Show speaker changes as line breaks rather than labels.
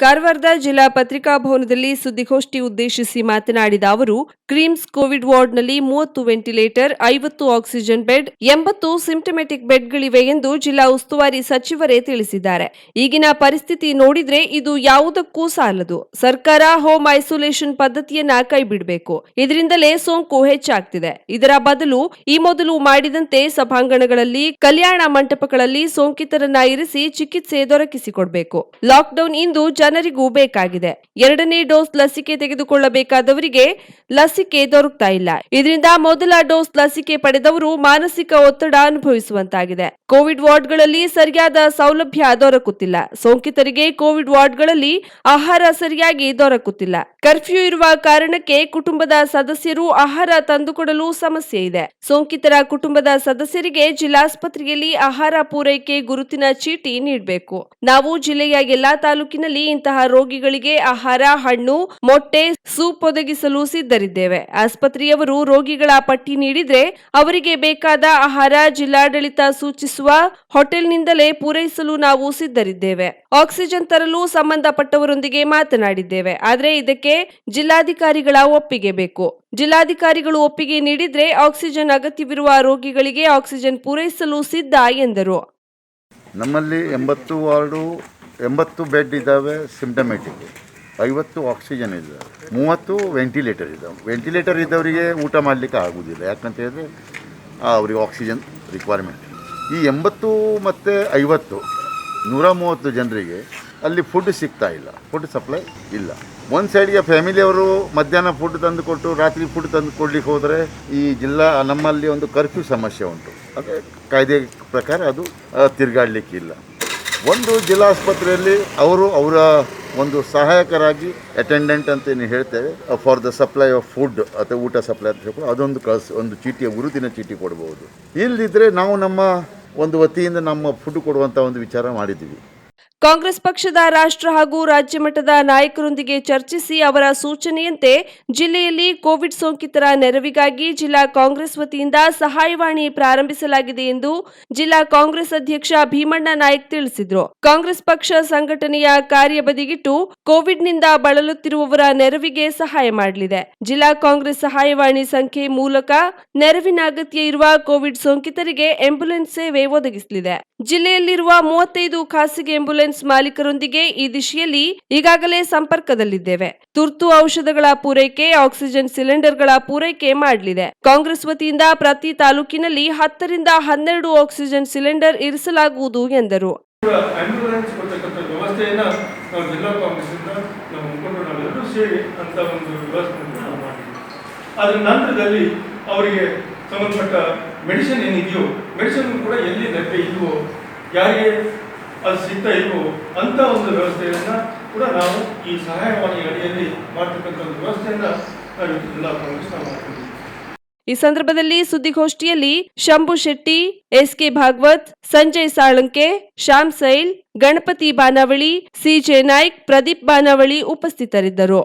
ಕಾರವಾರದ ಜಿಲ್ಲಾ ಪತ್ರಿಕಾ ಭವನದಲ್ಲಿ ಸುದ್ದಿಗೋಷ್ಠಿ ಉದ್ದೇಶಿಸಿ ಮಾತನಾಡಿದ ಅವರು, ಕ್ರೀಮ್ಸ್ ಕೋವಿಡ್ ವಾರ್ಡ್ನಲ್ಲಿ ಮೂವತ್ತು ವೆಂಟಿಲೇಟರ್, ಐವತ್ತು ಆಕ್ಸಿಜನ್ ಬೆಡ್, ಎಂಬತ್ತು ಸಿಂಪ್ಟಮೆಟಿಕ್ ಬೆಡ್ಗಳಿವೆ ಎಂದು ಜಿಲ್ಲಾ ಉಸ್ತುವಾರಿ ಸಚಿವರೇ ತಿಳಿಸಿದ್ದಾರೆ. ಈಗಿನ ಪರಿಸ್ಥಿತಿ ನೋಡಿದ್ರೆ ಇದು ಯಾವುದಕ್ಕೂ ಸಾಲದು. ಸರ್ಕಾರ ಹೋಮ್ ಐಸೋಲೇಷನ್ ಪದ್ಧತಿಯನ್ನ ಕೈಬಿಡಬೇಕು. ಇದರಿಂದಲೇ ಸೋಂಕು ಹೆಚ್ಚಾಗ್ತಿದೆ. ಇದರ ಬದಲು ಈ ಮೊದಲು ಮಾಡಿದಂತೆ ಸಭಾಂಗಣಗಳಲ್ಲಿ, ಕಲ್ಯಾಣ ಮಂಟಪಗಳಲ್ಲಿ ಸೋಂಕಿತರನ್ನ ಇರಿಸಿ ಚಿಕಿತ್ಸೆ ದೊರಕಿಸಿಕೊಡಬೇಕು. ಲಾಕ್ಡೌನ್ ಇಂದು ಜನರಿಗೂ ಬೇಕಾಗಿದೆ. ಎರಡನೇ ಡೋಸ್ ಲಸಿಕೆ ತೆಗೆದುಕೊಳ್ಳಬೇಕಾದವರಿಗೆ ಲಸಿಕೆ ದೊರಕ್ತಾ ಇಲ್ಲ. ಇದರಿಂದ ಮೊದಲ ಡೋಸ್ ಲಸಿಕೆ ಪಡೆದವರು ಮಾನಸಿಕ ಒತ್ತಡ ಅನುಭವಿಸುವಂತಾಗಿದೆ. ಕೋವಿಡ್ ವಾರ್ಡ್ಗಳಲ್ಲಿ ಸರಿಯಾದ ಸೌಲಭ್ಯ ದೊರಕುತ್ತಿಲ್ಲ. ಸೋಂಕಿತರಿಗೆ ಕೋವಿಡ್ ವಾರ್ಡ್ಗಳಲ್ಲಿ ಆಹಾರ ಸರಿಯಾಗಿ ದೊರಕುತ್ತಿಲ್ಲ. ಕರ್ಫ್ಯೂ ಇರುವ ಕಾರಣಕ್ಕೆ ಕುಟುಂಬದ ಸದಸ್ಯರು ಆಹಾರ ತಂದುಕೊಡಲು ಸಮಸ್ಯೆ ಇದೆ. ಸೋಂಕಿತರ ಕುಟುಂಬದ ಸದಸ್ಯರಿಗೆ ಜಿಲ್ಲಾಸ್ಪತ್ರೆಯಲ್ಲಿ ಆಹಾರ ಪೂರೈಕೆ ಗುರುತಿನ ಚೀಟಿ ನೀಡಬೇಕು. ನಾವು ಜಿಲ್ಲೆಯ ಎಲ್ಲಾ ತಾಲೂಕಿನಲ್ಲಿ ಇಂತಹ ರೋಗಿಗಳಿಗೆ ಆಹಾರ, ಹಣ್ಣು, ಮೊಟ್ಟೆ ಸೂಪ್ ಒದಗಿಸಲು ಸಿದ್ಧರಿದ್ದೇವೆ. ಆಸ್ಪತ್ರೆಯವರು ರೋಗಿಗಳ ಪಟ್ಟಿ ನೀಡಿದ್ರೆ ಅವರಿಗೆ ಬೇಕಾದ ಆಹಾರ ಜಿಲ್ಲಾಡಳಿತ ಸೂಚಿಸುವ ಹೋಟೆಲ್ನಿಂದಲೇ ಪೂರೈಸಲು ನಾವು ಸಿದ್ಧರಿದ್ದೇವೆ. ಆಕ್ಸಿಜನ್ ತರಲು ಸಂಬಂಧಪಟ್ಟವರೊಂದಿಗೆ ಮಾತನಾಡಿದ್ದೇವೆ. ಆದರೆ ಇದಕ್ಕೆ ಜಿಲ್ಲಾಧಿಕಾರಿಗಳ ಒಪ್ಪಿಗೆ ಬೇಕು. ಜಿಲ್ಲಾಧಿಕಾರಿಗಳು ಒಪ್ಪಿಗೆ ನೀಡಿದ್ರೆ ಆಕ್ಸಿಜನ್ ಅಗತ್ಯವಿರುವ ರೋಗಿಗಳಿಗೆ ಆಕ್ಸಿಜನ್ ಪೂರೈಸಲು ಸಿದ್ಧ ಎಂದರು.
ನಮ್ಮಲ್ಲಿ ಎಂಬತ್ತು ವಾರ್ಡು ಎಂಬತ್ತು ಬೆಡ್ ಇದ್ದಾವೆ ಸಿಂಪ್ಟಮೆಟಿಕ್ ಐವತ್ತು ಆಕ್ಸಿಜನ್ ಇದ್ದಾವೆ ಮೂವತ್ತು ವೆಂಟಿಲೇಟರ್ ಇದ್ದಾವೆ ವೆಂಟಿಲೇಟರ್ ಇದ್ದವರಿಗೆ ಊಟ ಮಾಡಲಿಕ್ಕೆ ಆಗುವುದಿಲ್ಲ ಯಾಕಂತ ಹೇಳಿದ್ರೆ ಅವ್ರಿಗೆ ಆಕ್ಸಿಜನ್ ರಿಕ್ವೈರ್ಮೆಂಟ್ ಈ ಎಂಬತ್ತು ಮತ್ತು ಐವತ್ತು ನೂರ ಮೂವತ್ತು ಜನರಿಗೆ ಅಲ್ಲಿ ಫುಡ್ ಸಿಗ್ತಾ ಇಲ್ಲ. ಫುಡ್ ಸಪ್ಲೈ ಇಲ್ಲ. ಒಂದು ಸೈಡ್ಗೆ ಫ್ಯಾಮಿಲಿಯವರು ಮಧ್ಯಾಹ್ನ ಫುಡ್ ತಂದು ಕೊಟ್ಟು, ರಾತ್ರಿ ಫುಡ್ ತಂದು ಕೊಡ್ಲಿಕ್ಕೆ ಹೋದರೆ, ಈ ಜಿಲ್ಲಾ, ನಮ್ಮಲ್ಲಿ ಒಂದು ಕರ್ಫ್ಯೂ ಸಮಸ್ಯೆ ಉಂಟು. ಅದೇ ಕಾಯ್ದೆ ಪ್ರಕಾರ ಅದು ತಿರುಗಾಡ್ಲಿಕ್ಕಿಲ್ಲ ಒಂದು ಜಿಲ್ಲಾಸ್ಪತ್ರೆಯಲ್ಲಿ ಅವರು ಅವರ ಒಂದು ಸಹಾಯಕರಾಗಿ ಅಟೆಂಡೆಂಟ್ ಅಂತ ಏನು ಹೇಳ್ತೇವೆ for the supply of food ಅಥವಾ ಊಟ ಸಪ್ಲೈ ಅಂತ ಹೇಳ್ಕೊಂಡು ಅದೊಂದು ಕಳ್ಸಿ, ಒಂದು ಚೀಟಿಯ ಗುರುತಿನ ಚೀಟಿ ಕೊಡ್ಬೋದು. ಇಲ್ಲದಿದ್ದರೆ ನಾವು ನಮ್ಮ ಒಂದು ವತಿಯಿಂದ ನಮ್ಮ ಫುಡ್ ಕೊಡುವಂಥ ಒಂದು ವಿಚಾರ ಮಾಡಿದ್ದೀವಿ
ಕಾಂಗ್ರೆಸ್ ಪಕ್ಷದ ರಾಷ್ಟ್ರ ಹಾಗೂ ರಾಜ್ಯ ಮಟ್ಟದ ನಾಯಕರೊಂದಿಗೆ ಚರ್ಚಿಸಿ ಅವರ ಸೂಚನೆಯಂತೆ ಜಿಲ್ಲೆಯಲ್ಲಿ ಕೋವಿಡ್ ಸೋಂಕಿತರ ನೆರವಿಗಾಗಿ ಜಿಲ್ಲಾ ಕಾಂಗ್ರೆಸ್ ವತಿಯಿಂದ ಸಹಾಯವಾಣಿ ಪ್ರಾರಂಭಿಸಲಾಗಿದೆ ಎಂದು ಜಿಲ್ಲಾ ಕಾಂಗ್ರೆಸ್ ಅಧ್ಯಕ್ಷ ಭೀಮಣ್ಣ ನಾಯಕ್ ತಿಳಿಸಿದರು. ಕಾಂಗ್ರೆಸ್ ಪಕ್ಷ ಸಂಘಟನೆಯ ಕಾರ್ಯ ಬದಿಗಿಟ್ಟು ಕೋವಿಡ್ನಿಂದ ಬಳಲುತ್ತಿರುವವರ ನೆರವಿಗೆ ಸಹಾಯ ಮಾಡಲಿದೆ. ಜಿಲ್ಲಾ ಕಾಂಗ್ರೆಸ್ ಸಹಾಯವಾಣಿ ಸಂಖ್ಯೆ ಮೂಲಕ ನೆರವಿನ ಅಗತ್ಯ ಇರುವ ಕೋವಿಡ್ ಸೋಂಕಿತರಿಗೆ ಆಂಬ್ಯುಲೆನ್ಸ್ ಸೇವೆ ಒದಗಿಸಲಿದೆ. ಜಿಲ್ಲೆಯಲ್ಲಿರುವ ಮೂವತ್ತೈದು ಖಾಸಗಿ ಆಂಬ್ಯುಲೆನ್ಸ್ ಮಾಲೀಕರೊಂದಿಗೆ ಈ ದಿಶೆಯಲ್ಲಿ ಈಗಾಗಲೇ ಸಂಪರ್ಕದಲ್ಲಿದ್ದೇವೆ. ತುರ್ತು ಔಷಧಗಳ ಪೂರೈಕೆ, ಆಕ್ಸಿಜನ್ ಸಿಲಿಂಡರ್ಗಳ ಪೂರೈಕೆ ಮಾಡಲಿದೆ. ಕಾಂಗ್ರೆಸ್ ವತಿಯಿಂದ ಪ್ರತಿ ತಾಲೂಕಿನಲ್ಲಿ ಹತ್ತರಿಂದ ಹನ್ನೆರಡು ಆಕ್ಸಿಜನ್ ಸಿಲಿಂಡರ್ ಇರಿಸಲಾಗುವುದು ಎಂದರು.
ನಂತರದಲ್ಲಿ ಅವರಿಗೆ ಸಂಬಂಧಪಟ್ಟ ಮೆಡಿಸಿನ್ ಏನಿದೆಯೋ, ಮೆಡಿಸಿನ್ ಕೂಡ ಎಲ್ಲಿ ಲಭ್ಯ ಇಲ್ವೋ, ಯಾರಿಗೆ ಅದು ಸಿಗ್ತಾ ಇಲ್ವೋ ಅಂತ ಒಂದು ವ್ಯವಸ್ಥೆಯನ್ನ ಕೂಡ ನಾವು ಈ ಸಹಾಯವಾಣಿ ಅಡಿಯಲ್ಲಿ ಮಾಡ್ತಕ್ಕಂಥ ಒಂದು ವ್ಯವಸ್ಥೆಯನ್ನ ನಾವು ಕಾಂಗ್ರೆಸ್
ಈ ಸಂದರ್ಭದಲ್ಲಿ ಸುದ್ದಿಗೋಷ್ಠಿಯಲ್ಲಿ ಶಂಭು ಶೆಟ್ಟಿ, ಎಸ್ಕೆ ಭಾಗವತ್, ಸಂಜಯ್ ಸಾಳಂಕೆ, ಶ್ಯಾಮ್ ಸೈಲ್, ಗಣಪತಿ ಬಾನಾವಳಿ ಸಿಜೆ ನಾಯ್ಕ್, ಪ್ರದೀಪ್ ಬಾನಾವಳಿ ಉಪಸ್ಥಿತರಿದ್ದರು.